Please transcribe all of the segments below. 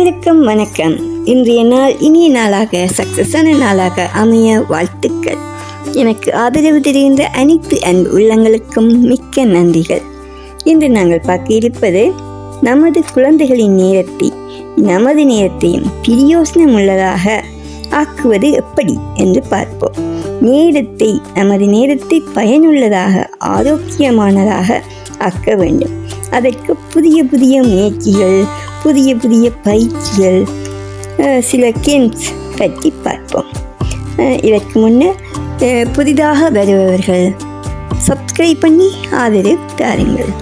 அனைவருக்கும் வணக்கம். இன்றைய நாள் இனிய நாளாக சக்சஸான நாளாக அமைய வாழ்த்துக்கள். எனக்கு ஆதரவு தெரிகின்ற அனைத்து அன்பு உள்ளங்களுக்கும் மிக்க நன்றிகள். இன்று நாங்கள் பார்க்க இருப்பது நமது குழந்தைகளின் நேரத்தை நமது நேரத்தையும் பிரியோசனம் உள்ளதாக ஆக்குவது எப்படி என்று பார்ப்போம். நேரத்தை நமது நேரத்தை பயனுள்ளதாக ஆரோக்கியமானதாக ஆக்க வேண்டும். அதற்கு புதிய புதிய முயற்சிகள் புதிய புதிய பயிற்சிகள் அஹ், சில கேம்ஸ் பற்றி பார்ப்போம். இதற்கு முன்னே புதிதாக வருபவர்கள் சப்ஸ்கிரைப் பண்ணி ஆதரவு தாருங்கள்.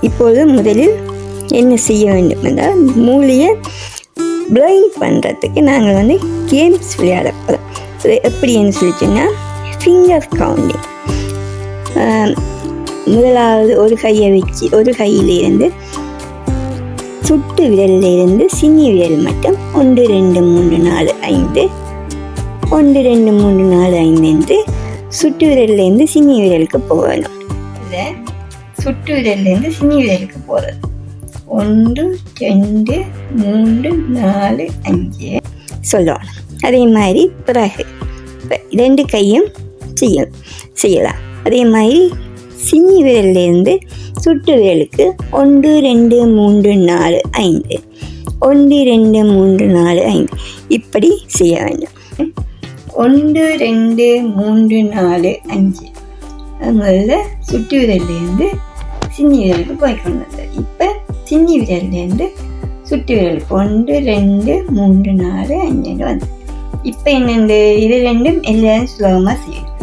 இப்போது முதலில் என்ன செய்ய வேண்டும் என்றால் மூளையை பிளைண்ட் பண்ணுறதுக்கு நாங்கள் வந்து கேம்ஸ் விளையாட போகிறோம் எப்படின்னு சொல்லிட்டுன்னா ஃபிங்கர் கவுண்டிங் முதலாவது ஒரு கையை வச்சு ஒரு கையிலிருந்து சுட்டு விரலில் இருந்து சின்னி விரல் மட்டும். ஒன்று ரெண்டு மூன்று நாலு ஐந்து. ஒன்று ரெண்டு மூன்று நாலு ஐந்து என்று சுட்டு விரல்லேருந்து சின்னி விரலுக்கு போகணும். இல்லை சுட்டு விரல்லேருந்து சின்னி விரலுக்கு போகிறது ஒன்று ரெண்டு மூன்று நாலு அஞ்சு சொல்லணும் அதே மாதிரி பிறகு ரெண்டு கையும் செய்ய செய்யலாம். அதே மாதிரி சின்னி விரல்லேருந்து சுட்டு விரலுக்கு ஒன்று ரெண்டு மூன்று நாலு ஐந்து. ஒன்று ரெண்டு மூன்று நாலு ஐந்து. இப்படி செய்ய வேண்டும். ஒன்று ரெண்டு மூன்று நாலு அஞ்சு. முதல்ல சுட்டு விரல்லேருந்து சின்னி விரலுக்கு போய் கொண்டு இப்போ சின்னி விரல்லேருந்து சுட்டு விரலுக்கு ஒன்று ரெண்டு மூன்று நாலு அஞ்சுன்னு வந்து இப்போ என்னென்ன இது ரெண்டும் எல்லாரும் சுலபமாக செய்யணும்.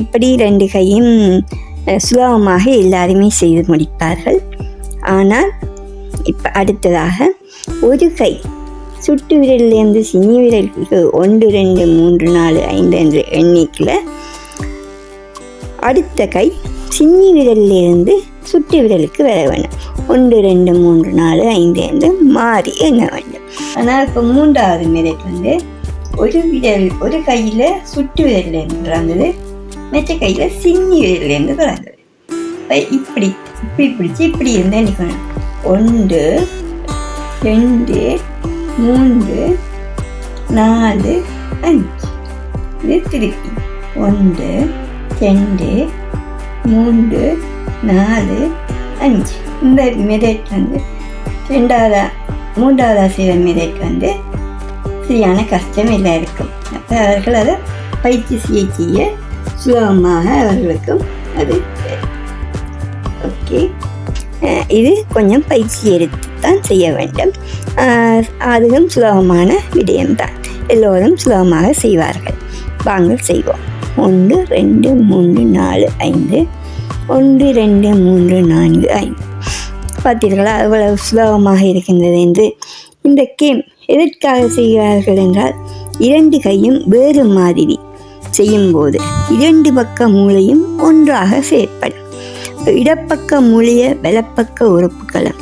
இப்படி ரெண்டு கையும் சுலபமாக எல்லாருமே செய்து முடிப்பார்கள். ஆனால் இப்போ அடுத்ததாக ஒரு கை சுட்டு விரல்லேருந்து சினி விரலுக்கு ஒன்று ரெண்டு மூன்று நாலு ஐந்து என்ற எண்ணிக்கையில் அடுத்த கை சின்னி விரலிலிருந்து சுட்டு விரலுக்கு வர வேண்டும். ஒன்று ரெண்டு மூன்று நாலு ஐந்து என்று மாறி எண்ண வேண்டும். ஆனால் இப்போ மூன்றாவது மிரட்டு வந்து ஒரு விரல் ஒரு கையில் சுட்டு விரல் பிறந்தது மற்ற கையில் சின்னி விரல்லேருந்து பிறந்தது இப்போ இப்படி இப்படி பிடிச்சி இப்படி இருந்தால் நிற்கணும் ஒன்று ரெண்டு மூன்று நாலு அஞ்சு இது திருப்பி ஒன்று ரெண்டு மூன்று நாலு அஞ்சு இந்த மெதட் வந்து ரெண்டாவது மூன்றாவது ஆசிரியர் மெதட் வந்து சரியான கஷ்டம் இல்லை இருக்கும் அப்போ அவர்கள் அதை பயிற்சி செய்ய செய்ய சுலபமாக அவர்களுக்கும் அது ஓகே. இது கொஞ்சம் பயிற்சி எடுத்து தான் செய்ய வேண்டும். அதுவும் சுலபமான விடயம்தான். எல்லோரும் சுலபமாக செய்வார்கள். வாங்க செய்வோம். ஒன்று ரெண்டு மூன்று நாலு ஐந்து. ஒன்று ரெண்டு மூன்று நான்கு ஐந்து. பார்த்தீர்களா? அவ்வளவு சுலபமாக இருக்கின்றது என்று. இந்த கேம் எதற்காக செய்கிறார்கள் என்றால் இரண்டு கையும் வேறு மாதிரி செய்யும்போது இரண்டு பக்க மூளையும் ஒன்றாக செயற்படும். இடப்பக்க மூளையை வலப்பக்க உறுப்புகளும்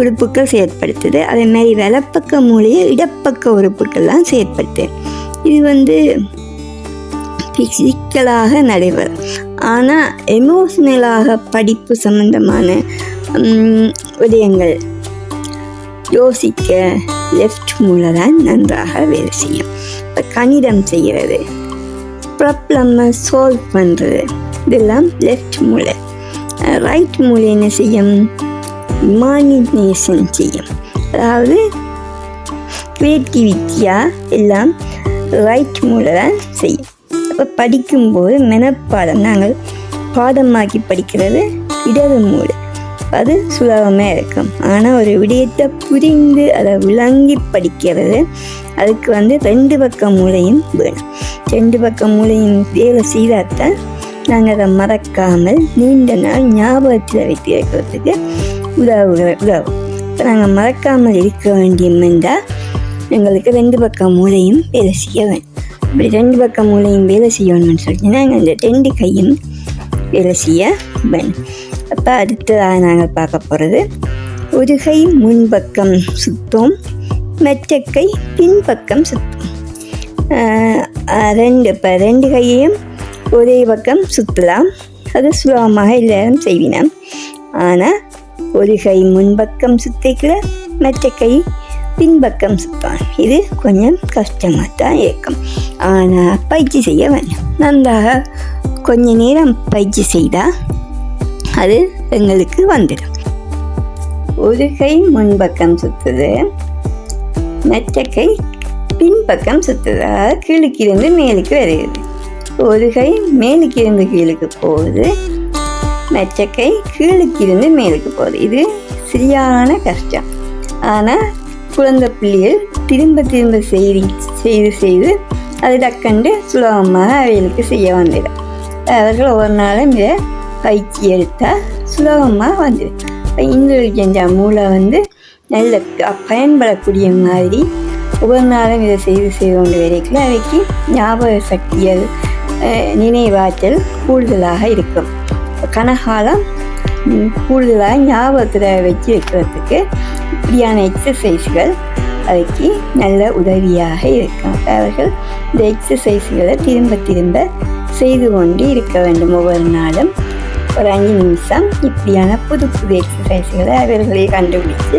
உறுப்புக்கள் செயற்படுத்துது. அதே மாதிரி வலப்பக்க மூளையை இடப்பக்க உறுப்புக்கள்லாம் செயற்படுத்து இது வந்து ஃபிசிக்கலாக நடைபெறும். ஆனால் எமோஷனலாக படிப்பு சம்பந்தமான விடயங்கள் யோசிக்க லெஃப்ட் மூளை தான் நன்றாக வேலை செய்யும். இப்போ கணிதம் செய்கிறது. ப்ராப்ளம்மை சால்வ் பண்ணுறது இதெல்லாம் லெஃப்ட் மூளை. ரைட் மூளை என்ன செய்யும்? இமானினேஷன் செய்யும். அதாவது க்ரியேட்டிவிட்டியாக எல்லாம் ரைட் மூளை தான் செய்யும். அப்போ படிக்கும்போது மெனப்பாடம் நாங்கள் பாடமாக்கி படிக்கிறது இடது மூளை. அது சுலபமாக இருக்கும். ஆனால் ஒரு விடயத்தை புரிந்து அதை விளங்கி படிக்கிறது அதுக்கு வந்து ரெண்டு பக்கம் மூளையும் வேணும். ரெண்டு பக்கம் மூளையும் வேலை செய்தாத்தான் நாங்கள் அதை மறக்காமல் நீண்ட நாள் ஞாபகத்தில் வைத்திருக்கிறதுக்கு உதவுகிற உதவும். இப்போ நாங்கள் மறக்காமல் இருக்க வேண்டியம் என்றால் எங்களுக்கு ரெண்டு பக்கம் மூளையும் வேலை செய்ய வேணும் இப்படி ரெண்டு பக்கம் மூளையும் வேலை செய்யணும்னு சொல்லிட்டு நாங்கள் அந்த ரெண்டு கையும் வேலை செய்ய வேண்டும். அப்போ அடுத்ததாக நாங்கள் பார்க்க போகிறது ஒரு கை முன்பக்கம் சுத்தம் மற்ற கை பின்பக்கம் சுத்தம். ரெண்டு இப்போ ரெண்டு கையையும் ஒரே பக்கம் சுற்றலாம் அது சுலபமாக எல்லாரும் செய்வினோம். ஆனால் ஒரு கை முன்பக்கம் சுத்திக்கல மற்ற கை பின்பக்கம் சுத்தம் இது கொஞ்சம் கஷ்டமாக தான் இருக்கும். ஆனால் பயிற்சி செய்ய வேண்டும். நன்றாக கொஞ்ச நேரம் பயிற்சி செய்தால் அது எங்களுக்கு வந்துடும். ஒரு கை முன்பக்கம் சுற்றுது மற்ற கை பின்பக்கம் சுற்றுது அதாவது கீழுக்கு இருந்து மேலுக்கு வருகிறது. ஒரு கை மேலுக்கிருந்து கீழுக்கு போகுது மற்ற கை கீழுக்கு இருந்து மேலுக்கு போகுது. இது சரியான கஷ்டம். ஆனால் குழந்தை பிள்ளைகள் திரும்ப திரும்ப செய்தி செய்து செய்து அது டக்கண்டு சுலபமாக அவைகளுக்கு செய்ய வந்துடும் அவர்கள் ஒவ்வொரு நாளும் இதை பயிற்சி எடுத்தால் சுலபமாக வந்து இப்போ இன்டெலிஜென்ட் மூளை வந்து நல்ல பயன்படக்கூடிய மாதிரி ஒவ்வொரு நாளும் இதை செய்து செய்து கொண்டு வரைக்கும் அவைக்கு ஞாபக சக்திகள் நினைவாற்றல் கூடுதலாக இருக்கும். கனகாலம் கூடுதலாக ஞாபகத்தில் வச்சு வைக்கிறதுக்கு இப்படியான எக்ஸசைஸ்கள் அதுக்கு நல்ல உதவியாக இருக்கும். அவர்கள் இந்த எக்ஸசைஸ்களை திரும்ப திரும்ப செய்து கொண்டு இருக்க வேண்டும். ஒவ்வொரு நாளும் ஒரு அஞ்சு நிமிஷம். இப்படியான புது புது எக்ஸசைஸ்களை அவர்களே கண்டுபிடித்து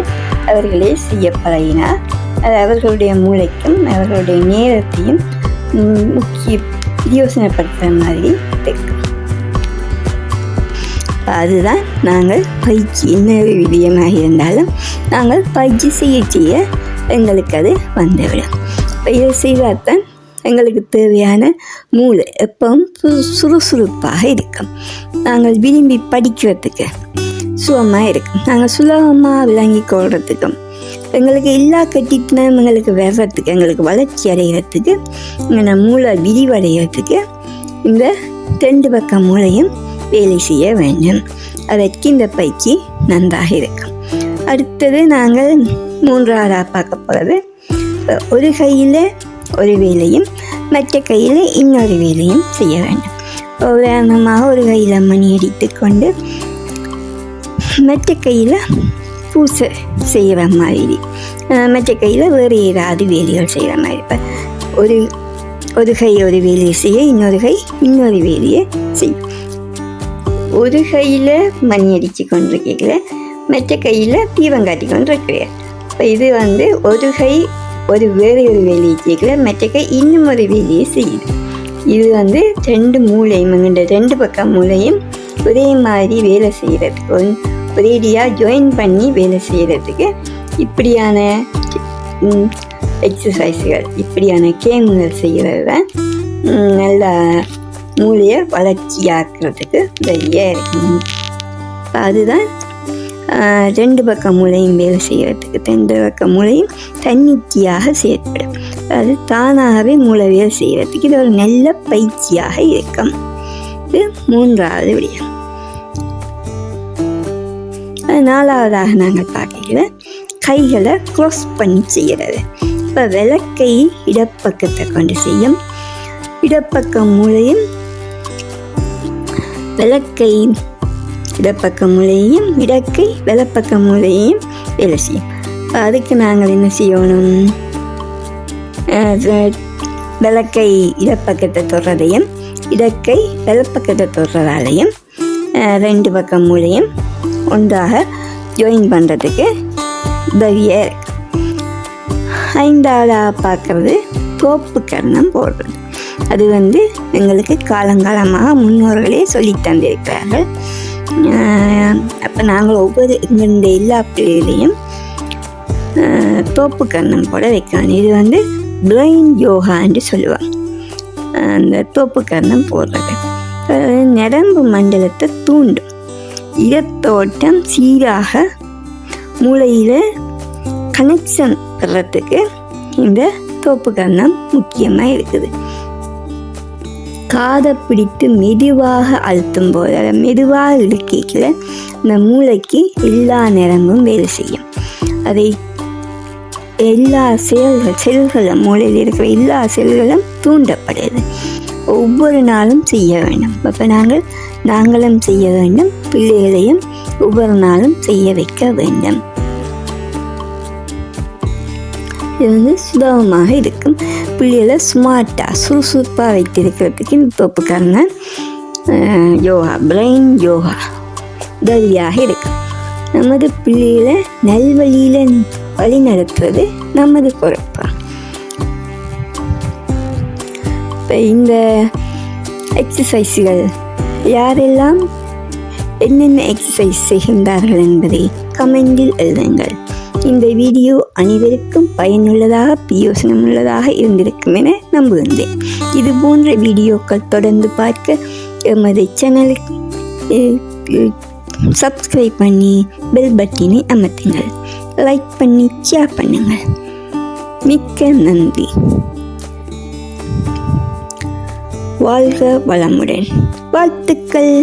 அவர்களே செய்ய பழகினார். அது அவர்களுடைய மூளைக்கும் அவர்களுடைய நேரத்தையும் முக்கிய யோசனைப்படுத்துகிற மாதிரி இருக்கும் அதுதான் நாங்கள் பயிற்சி என்ன விதயமாக இருந்தாலும் நாங்கள் பயிற்சி செய்ய செய்ய எங்களுக்கு அது வந்துவிடும். இப்போ இதை செய்தால் தான் எங்களுக்கு தேவையான மூளை எப்பவும் சுறுசுறுப்பாக இருக்கும். நாங்கள் விரும்பி படிக்கிறதுக்கு சுகமாக இருக்கும். நாங்கள் சுலபமாக விளங்கி கொள்றதுக்கும் எங்களுக்கு எல்லா கட்டிட்டுனும் எங்களுக்கு வர்றதுக்கு எங்களுக்கு வளர்ச்சி அடைகிறதுக்கு எங்கள் மூளை விரிவடைகிறதுக்கு இந்த ரெண்டு பக்கம் மூளையும் வேலை செய்ய வேண்டும். அதற்கு இந்த பயிற்சி நன்றாக இருக்கும். அடுத்தது நாங்கள் மூன்றாவதாக பார்க்க போகிறது ஒரு கையில் ஒரு வேலையும் மற்ற கையில் இன்னொரு வேலையும் செய்ய வேண்டும். உதாரணமாக ஒரு கையில் மணி அடித்து கொண்டு மற்ற கையில் பூசை செய்கிற மாதிரி மற்ற கையில் வேறு ஏதாவது வேலைகள் செய்கிற மாதிரி. இப்போ ஒரு ஒரு கை ஒரு வேலையை செய்ய இன்னொரு கை இன்னொரு வேலையை செய்யும். ஒரு கையில் மணி அடித்து கொண்டிருக்கீங்கள மற்ற கையில் தீபம் காட்டி கொண்டிருக்கிறேன் இப்போ இது வந்து ஒரு கை ஒரு வேறு ஒரு வேலையை செய்யல மற்ற இன்னும் ஒரு வேலையை செய்யுது. இது வந்து ரெண்டு மூளையும் எங்கள்ட ரெண்டு பக்கம் மூளையும் ஒரே மாதிரி வேலை செய்கிறதுக்கு ஒன்- ஒரேடியாக ஜாயின் பண்ணி வேலை செய்கிறதுக்கு இப்படியான எக்ஸசைஸுகள் இப்படியான கேமுகள் செய்கிறது தான் நல்லா மூளையை வளர்ச்சியாக்குறதுக்கு உதவியாக இருக்கும் அதுதான் ரெண்டு பக்கம் மூலையும் வேலை செய்கிறதுக்கு ரெண்டு பக்கம் மூலையும் தன்னிச்சையாக செயற்படும். அது தானாகவே மூளை வேலை செய்கிறதுக்கு இது ஒரு நல்ல பயிற்சியாக இருக்கும். இது மூன்றாவது விடயம். அது நாலாவதாக நாங்கள் பார்க்கல. கைகளை க்ளோஸ் பண்ணி செய்கிறது இப்போ விளக்கை இடப்பக்கத்தை கொண்டு செய்யும். இடப்பக்கம் மூலையும் விளக்கை இடப்பக்க மூலையும் இடக்கை வலப்பக்க மூலையும் வேலை செய்யும். அதுக்கு நாங்கள் என்ன செய்யணும்? விளக்கை இடப்பக்கத்தை தொடுறதையும் இடக்கை வலப்பக்கத்தை தொடுறதாலையும் ரெண்டு பக்கம் மூலையும் ஒன்றாக ஜாயின் பண்ணுறதுக்கு உதவியாக இருக்கு. ஐந்தாவதாக பார்க்குறது தோப்பு கர்ணம் போடுறது. அது வந்து எங்களுக்கு காலங்காலமாக முன்னோர்களே சொல்லி தந்திருக்கிறார்கள். அப்போ நாங்கள் ஒவ்வொரு இந்த எல்லா பிள்ளைகளையும் தோப்பு கண்ணம் போட வைக்கணும் இது வந்து பிரெயின் யோகான்னு சொல்லுவாங்க. அந்த தோப்பு கண்ணம் போடுறது. நரம்பு மண்டலத்தை தூண்டும். இடத்தோட்டம் சீராக மூளையில் கனெக்ஷன் பெறத்துக்கு இந்த தோப்பு கண்ணம் முக்கியமாக இருக்குது. காதை பிடித்து மெதுவாக அழுத்தும் போது அதை மெதுவாக இழுக்கிக்கல இந்த மூளைக்கு எல்லா நேரமும் வேலை செய்யும். அதை எல்லா செயல்கள் செல்களும் மூளையில் இருக்கிற எல்லா செல்களும் தூண்டப்படுது. ஒவ்வொரு நாளும் செய்ய வேண்டும். அப்போ நாங்கள் நாங்களும் செய்ய வேண்டும். பிள்ளைகளையும் ஒவ்வொரு நாளும் செய்ய வைக்க வேண்டும். இது வந்து சுலபமாக இருக்கும். பிள்ளைகளை ஸ்மார்ட்டாக சுறுசுறுப்பாக வைத்திருக்கிறதுக்கு இந்த தோப்புக்காரங்க யோகா பிரெயின் யோகா உதவியாக இருக்கும் நமது பிள்ளைகளை நல்வழியில் வழி நடத்துவது நமது பொறுப்பாக இப்போ இந்த எக்ஸசைஸ்கள் யாரெல்லாம் என்னென்ன எக்ஸசைஸ் செய்கின்றார்கள் என்பதை கமெண்டில் எழுதுங்கள். இந்த வீடியோ அனைவருக்கும் பயனுள்ளதாக பிரயோசனம் உள்ளதாக இருந்திருக்கும் என நம்புகின்றேன். இது போன்ற வீடியோக்கள் தொடர்ந்து பார்க்க எமது சேனலுக்கு சப்ஸ்கிரைப் பண்ணி பெல் பட்டினை அமர்த்துங்கள். லைக் பண்ணி ஷேர் பண்ணுங்கள். மிக்க நன்றி. வாழ்க வளமுடன். வாழ்த்துக்கள்.